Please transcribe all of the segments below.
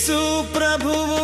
యేసు ప్రభువు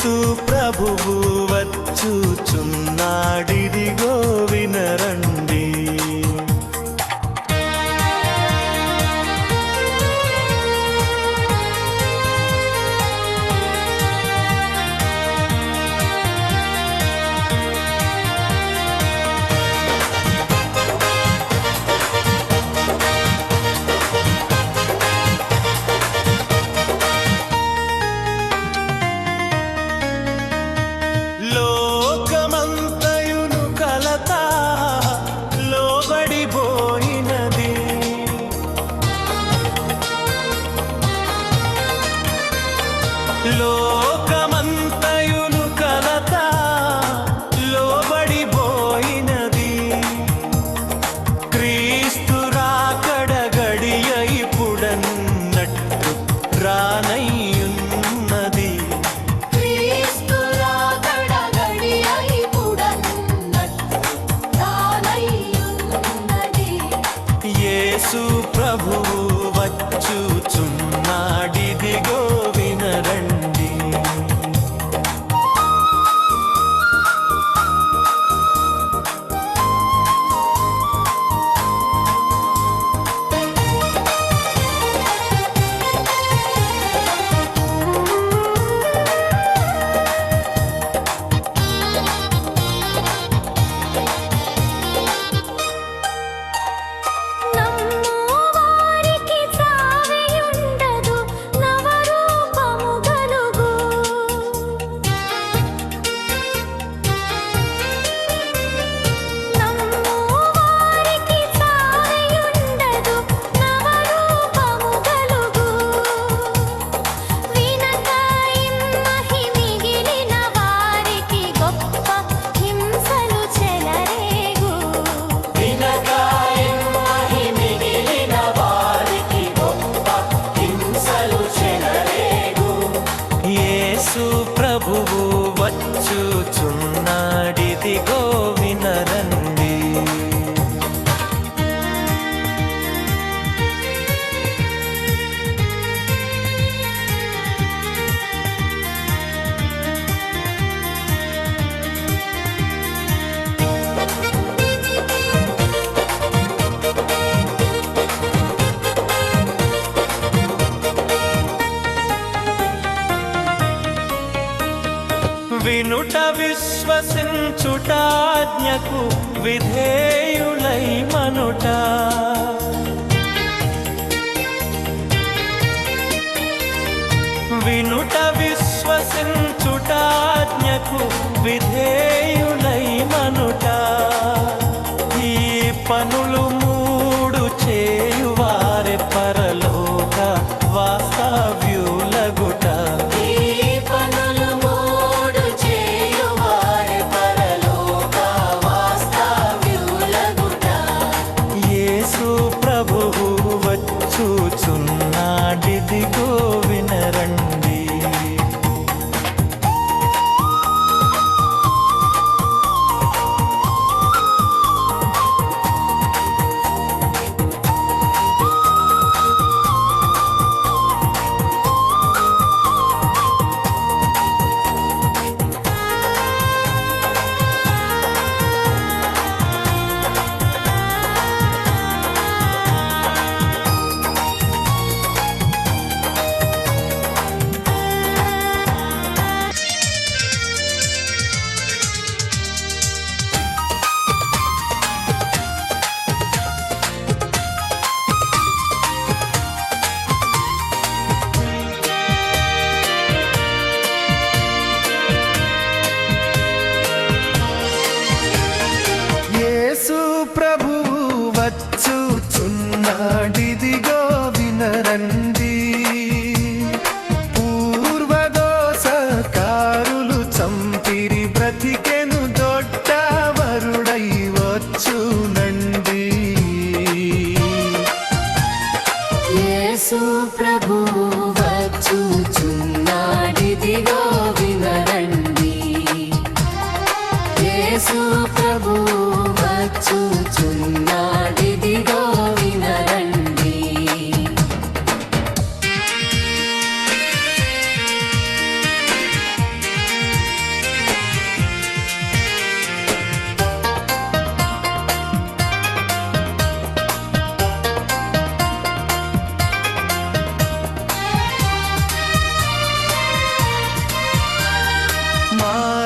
యేసు ప్రభువు వచ్చుచున్నాడిదిగో వినరండి. విధేయులై మనుట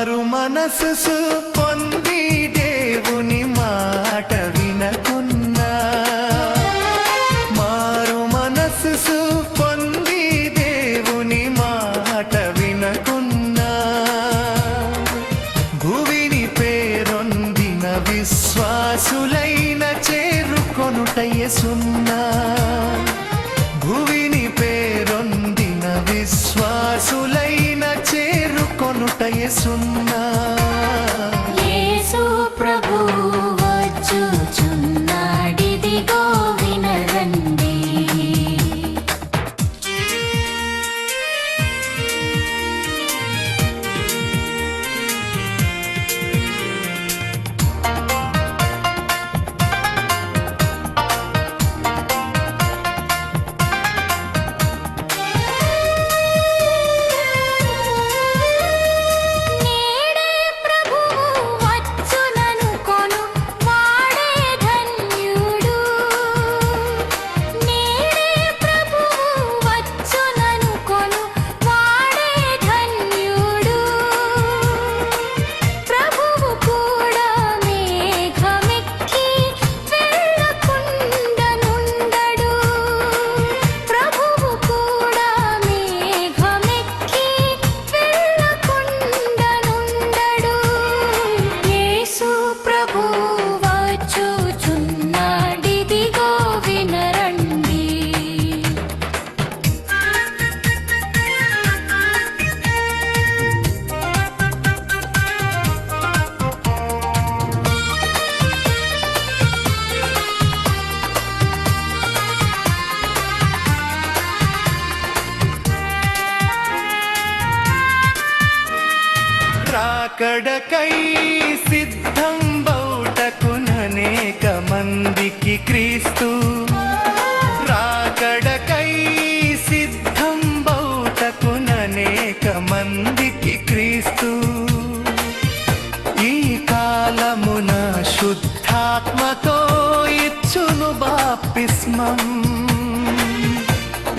మారు మనసు పొంది சொன்ன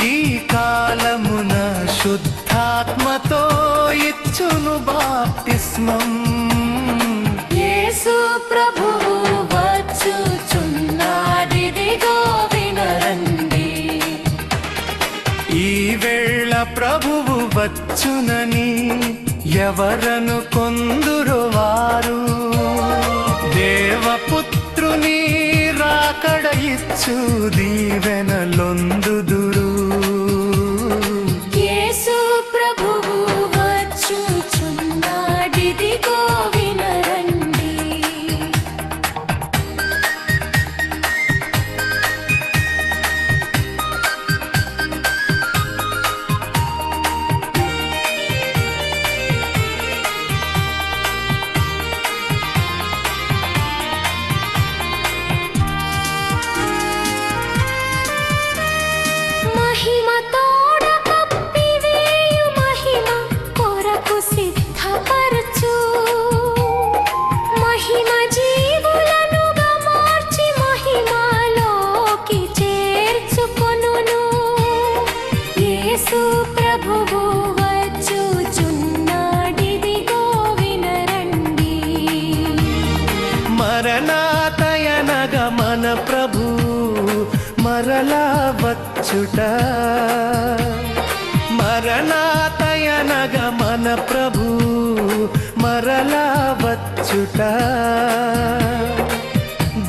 ఈ కాలమున శుద్ధాత్మతో ఇచ్చును బాప్తిస్మం. యేసు ప్రభువు వచ్చుచున్నాడిదిగో వినరండి ఈ వేళ ప్రభువు వచ్చునని ఎవరను కొందురు వారు? దేవపుత్రుని అక్కడ ఇచ్చు దీవెనలొందుదురు యేసు ప్రభువు వచ్చుచున్నాడిదిగో వినరండి మరణాతయనగ మన ప్రభు మరలా వచ్చుట. మరణాతయనగ మన ప్రభు మరలా వచ్చుట.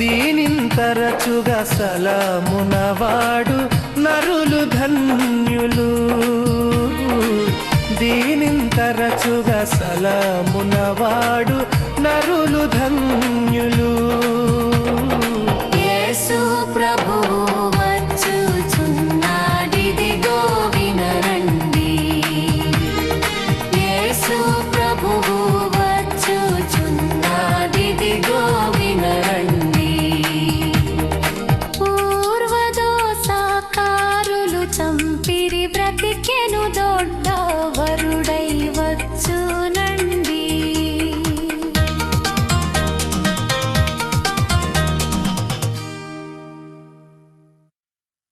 దీనింతరచుగా సలామునవాడు నరులు ధన్యులు. దీనింతరచుగా సలామునవాడు నరులు ధన్యులు. ప్రభు